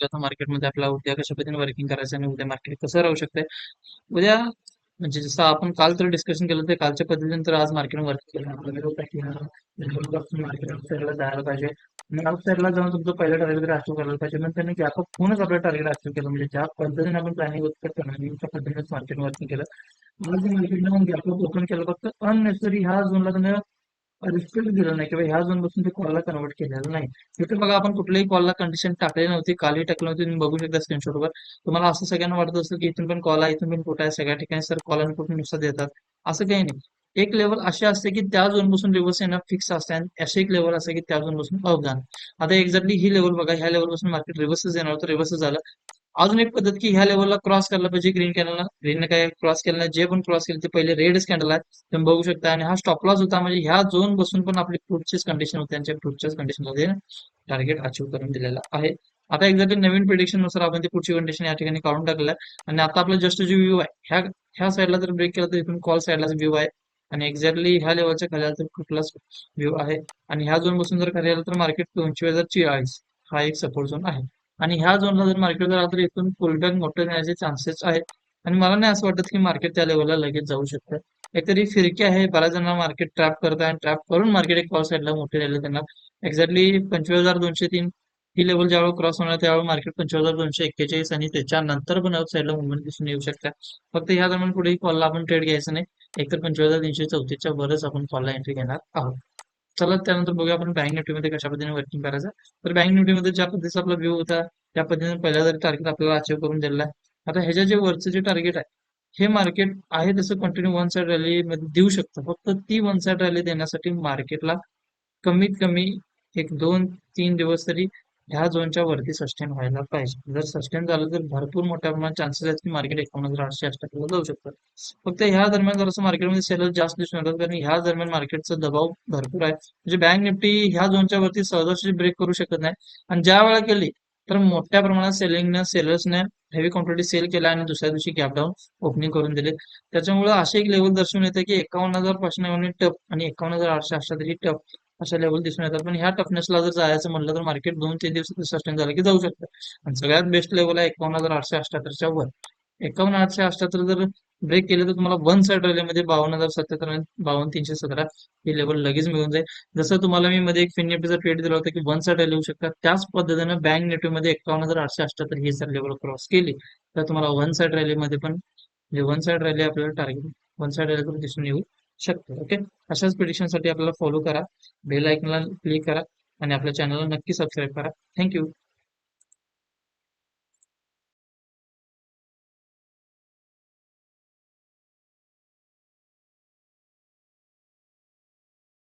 आता मार्केटमध्ये आपला उद्या कशा पद्धतीने वर्किंग करायचं आणि उद्या मार्केट कसं राहू शकते उद्या म्हणजे जसं आपण काल तर डिस्कशन केलं ते कालच्या पद्धतीने तर आज मार्केट वर्क केलं. मार्केट साईडला जायला पाहिजे. आणि साईडला जाऊन तुमचं पहिलं टार्गेट अचीव करायला पाहिजे. मग त्यांनी गॅप फोनच आपलं टार्गेट अचीव केलं. म्हणजे ज्या पद्धतीने आपण प्लॅनिंग करणार त्या पद्धतीनेच मार्केट वर्किंग केलं. मार्केटला गॅप ओपन केलं. फक्त अननेसेसरी ह्या झोनला त्यांना रिस्पेक्ट दिला नाही. किंवा ह्या झोनपासून ते कॉलला कन्वर्ट केलेलं नाही. तिथे बघा आपण कुठल्याही कॉलला कंडिशन टाकली नव्हती. कालही टाकली नव्हती. तुम्ही बघू शकता स्क्रीनशॉटवर तुम्हाला असं सगळ्यांना वाटत असतं की इथून पण कॉल आहे इथून पण कुठं आहे? सगळ्या ठिकाणी सर कॉल आणि कुठून नुसतं देतात. असं काही नाही. एक लेवल अशी असते की त्या झोनपासून रिव्हर्स येणं फिक्स असते आणि अशी एक लेवल असते की त्या झोनपासून अप जाणं. आता एक्झॅक्टली ही लेवल बघा ह्या लेवलपासून मार्केट रिव्हर्स येणार होतं. रिव्हर्सच झालं. अजून एक पद्धत की ह्या लेवलला क्रॉस करायला पाहिजे ग्रीन कॅनलला ग्रीनने काय क्रॉस केलं नाही जे पण क्रॉस केलं ते पहिले रेडच कॅन्डल आहे तुम्ही बघू शकता आणि हा स्टॉप लॉस होता म्हणजे ह्या झोन बसून पण आपली पुढचीच कंडिशन होते त्यांच्या पुढच्याच कंडिशनमध्ये टार्गेट अचीव्ह करून दिलेला आहे. आता एक्झॅक्टली नवीन प्रिडिक्शननुसार आपण ती पुढची कंडिशन या ठिकाणी काढून टाकलं आणि आता आपला जस्ट जो व्ह्यू आहे ह्या ह्या साईडला जर ब्रेक केला तर इथून कॉल साईडलाच व्ह्यू आहे. आणि एक्झॅक्टली ह्या लेवलच्या खाली तर कुठलाच व्ह्यू आहे. आणि ह्या झोन बसून जर खाली आलं तर मार्केट दोनशे हजार चाळीस हा एक सपोर्ट झोन आहे. आणि ह्या झोनला जर मार्केट जर आलं तर इथून फुलटन मोठं येण्याचे चान्सेस आहेत. आणि मला नाही असं वाटत की मार्केट त्या लेवलला लगेच जाऊ शकतं. एकतरी फिरकी आहे बऱ्याच जणांना मार्केट ट्रॅप करत आहे ट्रॅप करून मार्केट एक कॉल साईडला मोठे राहिले त्यांना एक्झॅक्टली पंचवीस हजार दोनशे तीन ही लेवल ज्यावेळी क्रॉस होणार त्यावेळी मार्केट पंचवीस हजार दोनशे एक्केचाळीस आणि त्याच्यानंतर पण आउट साईडला मुवमेंट दिसून येऊ शकतात फक्त ह्या दरम्यान पुढे कॉलला आपण ट्रेड घ्यायचं नाही. एकतर पंचवीस हजार तीनशे चौतीसच्या वरच आपण कॉलला एंट्री घेणार आहोत. चला त्यानंतर बघूया आपण बँक निफ्टीमध्ये कशा पद्धतीने वर्किंग करायचं. तर बँक निफ्टीमध्ये ज्या पद्धतीचा आपला व्ह्यू होता त्या पद्धतीने पहिला जरी टार्गेट आपल्याला अचीव करून दिलेला आहे. आता ह्याच्या जे वरचं जे टार्गेट आहे हे मार्केट आहे तसं कंटिन्यू वन साइड रॅली मध्ये देऊ शकतं. फक्त ती वन साइड रॅली देण्यासाठी मार्केटला कमीत कमी एक दोन तीन दिवस तरी ह्या झोनच्या वरती सस्टेन व्हायला पाहिजे. जर सस्टेन झालं तर भरपूर मोठ्या प्रमाणात चान्सेस आहेत की मार्केट एकोण हजार आठशे अष्टाला जाऊ शकतं. फक्त ह्या दरम्यान जरासं मार्केटमध्ये सेलर जास्त दिसून येतात कारण ह्या दरम्यान मार्केटचा दबाव भरपूर आहे. म्हणजे बँक निफ्टी ह्या झोनच्या वरती सहजाशी ब्रेक करू शकत नाही. आणि ज्या वेळा केली तर मोठ्या प्रमाणात सेलिंगने सेलर्सने हेवी क्वांटिटी सेल केला आणि दुसऱ्या दिवशी गॅप डाऊन ओपनिंग करून दिले. त्याच्यामुळे असे एक लेवल दर्शवून येते की एकावन्न हजार पाचशे नव्याण्णव टप आणि एकावन्न हजार आठशे अष्टातरी टफ अशा लेवल दिसून येतात. पण ह्या टफनेसला जर जायचं म्हटलं तर मार्केट दोन तीन दिवसात सस्टेन झालं की जाऊ शकतं. आणि सगळ्यात बेस्ट लेवल आहे एकावन्न हजार आठशे अठ्याहत्तरच्या वर. एकावन्न आठशे अठ्याहत्तर जर ब्रेक केले तर तुम्हाला वन साइड रॅलीमध्ये बावन्न हजार सत्याहत्तर आणि बावन्न तीनशे सतरा हे लेवल लगेच मिळून जाईल. जसं तुम्हाला मी मध्ये एक फिन ट्रेड दिला होता की वन साइड रॅली होऊ शकतात. त्याच पद्धतीने बँक निफ्टीमध्ये एकावन्न हजार आठशे अठ्याहत्तर ही जर लेवल क्रॉस केली तर तुम्हाला वन साइड रॅलीमध्ये पण म्हणजे वन साइड रॅली आपल्याला टार्गेट वन साइड रॅली पण दिसून येऊ शकते. ओके अशाच प्रिडिक्शनसाठी आपल्याला फॉलो करा बेल आयकनला क्लिक करा आणि आपल्या चॅनलला नक्की सबस्क्राईब करा. थँक्यू